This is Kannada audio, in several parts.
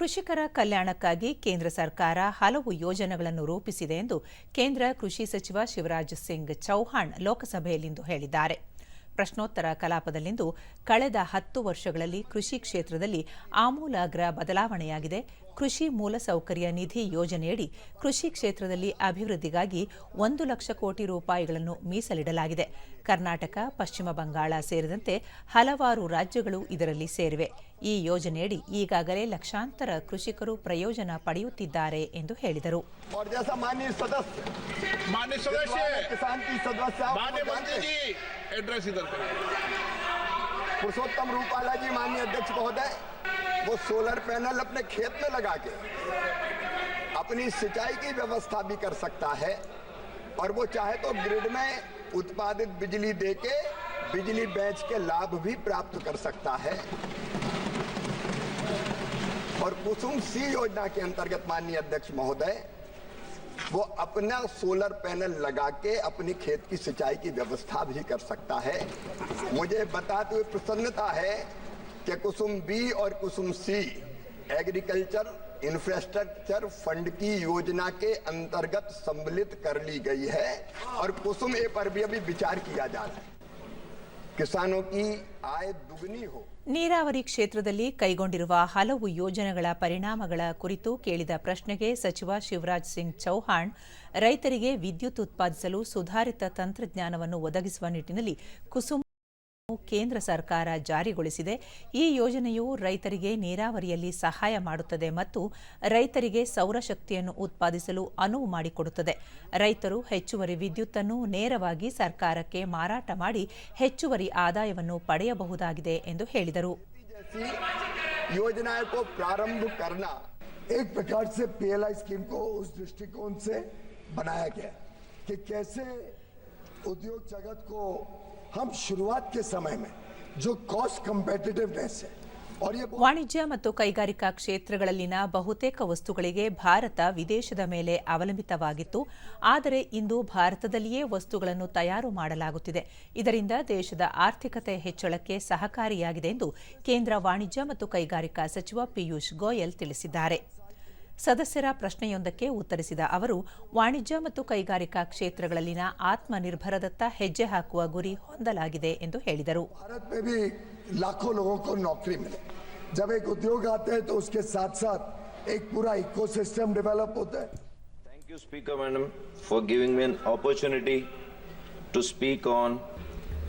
ಕೃಷಿಕರ ಕಲ್ಯಾಣಕ್ಕಾಗಿ ಕೇಂದ್ರ ಸರ್ಕಾರ ಹಲವು ಯೋಜನೆಗಳನ್ನು ರೂಪಿಸಿದೆ ಎಂದು ಕೇಂದ್ರ ಕೃಷಿ ಸಚಿವ ಶಿವರಾಜ್ ಸಿಂಗ್ ಚೌಹಾಣ್ ಲೋಕಸಭೆಯಲ್ಲಿಂದು ಹೇಳಿದ್ದಾರೆ. ಪ್ರಶ್ನೋತ್ತರ ಕಲಾಪದಲ್ಲಿಂದು ಕಳೆದ ಹತ್ತು ವರ್ಷಗಳಲ್ಲಿ ಕೃಷಿ ಕ್ಷೇತ್ರದಲ್ಲಿ ಆಮೂಲಾಗ್ರ ಬದಲಾವಣೆಯಾಗಿದೆ. ಕೃಷಿ ಮೂಲಸೌಕರ್ಯ ನಿಧಿ ಯೋಜನೆಯಡಿ ಕೃಷಿ ಕ್ಷೇತ್ರದಲ್ಲಿ ಅಭಿವೃದ್ಧಿಗಾಗಿ ಒಂದು ಲಕ್ಷ ಕೋಟಿ ರೂಪಾಯಿಗಳನ್ನು ಮೀಸಲಿಡಲಾಗಿದೆ. ಕರ್ನಾಟಕ ಪಶ್ಚಿಮ ಬಂಗಾಳ ಸೇರಿದಂತೆ ಹಲವಾರು ರಾಜ್ಯಗಳು ಇದರಲ್ಲಿ ಸೇರಿವೆ. ಈ ಯೋಜನೆಯಡಿ ಈಗಾಗಲೇ ಲಕ್ಷಾಂತರ ಕೃಷಿಕರು ಪ್ರಯೋಜನ ಪಡೆಯುತ್ತಿದ್ದಾರೆ ಎಂದು ಹೇಳಿದರು. और एड्रेस इधर करें। पुरुषोत्तम रूपाला जी माननीय अध्यक्ष महोदय, वो सोलर पैनल अपने खेत में लगा के अपनी सिंचाई की व्यवस्था भी कर सकता है और वो चाहे तो ग्रिड में उत्पादित बिजली दे के बिजली बेच के लाभ भी प्राप्त कर सकता है। और कुसुम सी योजना के अंतर्गत माननीय अध्यक्ष महोदय वो अपना सोलर पैनल लगा के अपने खेत की सिंचाई की व्यवस्था भी कर सकता है। मुझे बताते हुए प्रसन्नता है कि कुसुम बी और Kusum C agriculture infrastructure fund की योजना के अंतर्गत सम्मिलित कर ली गई है और कुसुम ए पर भी अभी विचार किया जा रहा है। ನೀರಾವರಿ ಕ್ಷೇತ್ರದಲ್ಲಿ ಕೈಗೊಂಡಿರುವ ಹಲವು ಯೋಜನೆಗಳ ಪರಿಣಾಮಗಳ ಕುರಿತು ಕೇಳಿದ ಪ್ರಶ್ನೆಗೆ ಸಚಿವ ಶಿವರಾಜ್ ಸಿಂಗ್ ಚೌಹಾಣ್, ರೈತರಿಗೆ ವಿದ್ಯುತ್ ಉತ್ಪಾದಿಸಲು ಸುಧಾರಿತ ತಂತ್ರಜ್ಞಾನವನ್ನು ಒದಗಿಸುವ ನಿಟ್ಟಿನಲ್ಲಿ ಕುಸುಮ್ ಕೇಂದ್ರ ಸರ್ಕಾರ ಜಾರಿಗೊಳಿಸಿದೆ ಈ ಯೋಜನೆಯು ರೈತರಿಗೆ ನೀರಾವರಿಯಲ್ಲಿ ಸಹಾಯ ಮಾಡುತ್ತದೆ ಮತ್ತು ರೈತರಿಗೆ ಸೌರಶಕ್ತಿಯನ್ನು ಉತ್ಪಾದಿಸಲು ಅನುವು ಮಾಡಿಕೊಡುತ್ತದೆ ರೈತರು ಹೆಚ್ಚುವರಿ ವಿದ್ಯುತ್ತನ್ನು ನೇರವಾಗಿ ಸರ್ಕಾರಕ್ಕೆ ಮಾರಾಟ ಮಾಡಿ ಹೆಚ್ಚುವರಿ ಆದಾಯವನ್ನು ಪಡೆಯಬಹುದಾಗಿದೆ ಎಂದು ಹೇಳಿದರು जैसी योजनाओं को प्रारंभ करना एक प्रकार से पीएलआई स्कीम को उस दृष्टिकोण से बनाया गया कि कैसे उद्योग जगत को हम शुरुआत के समय में जो कॉस्ट कंपेटिटिवनेस है और ये बहुत ವಾಣಿಜ್ಯ ಮತ್ತು ಕೈಗಾರಿಕಾ ಕ್ಷೇತ್ರಗಳಲ್ಲಿನ ಬಹುತೇಕ ವಸ್ತುಗಳಿಗೆ ಭಾರತ ವಿದೇಶದ ಮೇಲೆ ಅವಲಂಬಿತವಾಗಿತ್ತು ಆದರೆ ಇಂದು ಭಾರತದಲ್ಲಿಯೇ ವಸ್ತುಗಳನ್ನು ತಯಾರು ಮಾಡಲಾಗುತ್ತಿದೆ ಇದರಿಂದ ದೇಶದ ಆರ್ಥಿಕತೆ ಹೆಚ್ಚಳಕ್ಕೆ ಸಹಕಾರಿಯಾಗಿದೆ ಎಂದು ಕೇಂದ್ರ ವಾಣಿಜ್ಯ ಮತ್ತು ಕೈಗಾರಿಕಾ ಸಚಿವ ಪಿಯೂಷ್ ಗೋಯಲ್ ತಿಳಿಸಿದ್ದಾರೆ ಸದಸ್ಯರ ಪ್ರಶ್ನೆಯೊಂದಕ್ಕೆ ಉತ್ತರಿಸಿದ ಅವರು ವಾಣಿಜ್ಯ ಮತ್ತು ಕೈಗಾರಿಕಾ ಕ್ಷೇತ್ರಗಳಲ್ಲಿನ ಆತ್ಮನಿರ್ಭರದತ್ತ ಹೆಜ್ಜೆ ಹಾಕುವ ಗುರಿ ಹೊಂದಲಾಗಿದೆ ಎಂದು ಹೇಳಿದರು. Speaker madam for giving for giving me an opportunity to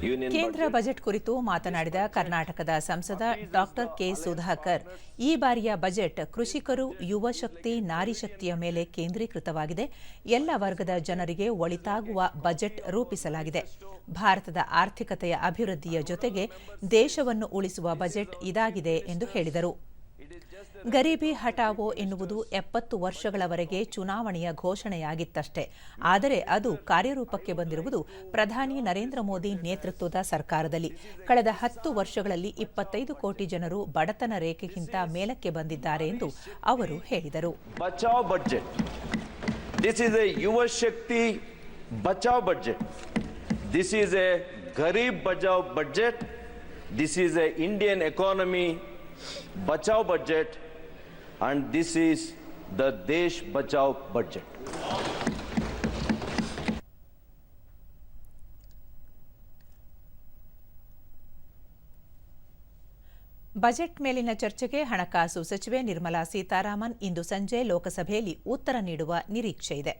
ಕೇಂದ್ರ ಬಜೆಟ್ ಕುರಿತು ಮಾತನಾಡಿದ ಕರ್ನಾಟಕದ ಸಂಸದ ಡಾಕ್ಟರ್ ಕೆ ಸುಧಾಕರ್ ಈ ಬಾರಿಯ ಬಜೆಟ್ ಕೃಷಿಕರು ಯುವ ಶಕ್ತಿ ನಾರಿ ಶಕ್ತಿಯ ಮೇಲೆ ಕೇಂದ್ರೀಕೃತವಾಗಿದೆ. ಎಲ್ಲ ವರ್ಗದ ಜನರಿಗೆ ಒಳಿತಾಗುವ ಬಜೆಟ್ ರೂಪಿಸಲಾಗಿದೆ. ಭಾರತದ ಆರ್ಥಿಕತೆಯ ಅಭಿವೃದ್ಧಿಯ ಜೊತೆಗೆ ದೇಶವನ್ನು ಉಳಿಸುವ ಬಜೆಟ್ ಇದಾಗಿದೆ ಎಂದು ಹೇಳಿದರು. ಗರೀಬಿ ಹಟಾವೋ ಎನ್ನುವುದು ಎಪ್ಪತ್ತು ವರ್ಷಗಳವರೆಗೆ ಚುನಾವಣೆಯ ಘೋಷಣೆಯಾಗಿತ್ತಷ್ಟೇ. ಆದರೆ ಅದು ಕಾರ್ಯರೂಪಕ್ಕೆ ಬಂದಿರುವುದು ಪ್ರಧಾನಿ ನರೇಂದ್ರ ಮೋದಿ ನೇತೃತ್ವದ ಸರ್ಕಾರದಲ್ಲಿ. ಕಳೆದ ಹತ್ತು ವರ್ಷಗಳಲ್ಲಿ ಇಪ್ಪತ್ತೈದು ಕೋಟಿ ಜನರು ಬಡತನ ರೇಖೆಗಿಂತ ಮೇಲಕ್ಕೆ ಬಂದಿದ್ದಾರೆ ಎಂದು ಅವರು ಹೇಳಿದರು. a ಯುವ ಶಕ್ತಿ ಬಚಾವ್. This is a Garib Bachao budget This is a Indian economy Bachao budget. And this is the Desh Bachao budget. Budget ಮೇಲಿನ ಚರ್ಚೆಗೆ ಹಣಕಾಸು ಸಚಿವೆ ನಿರ್ಮಲಾ ಸೀತಾರಾಮನ್ ಇಂದು ಸಂಜೆ ಲೋಕಸಭೆಯಲ್ಲಿ ಉತ್ತರ ನೀಡುವ ನಿರೀಕ್ಷೆ ಇದೆ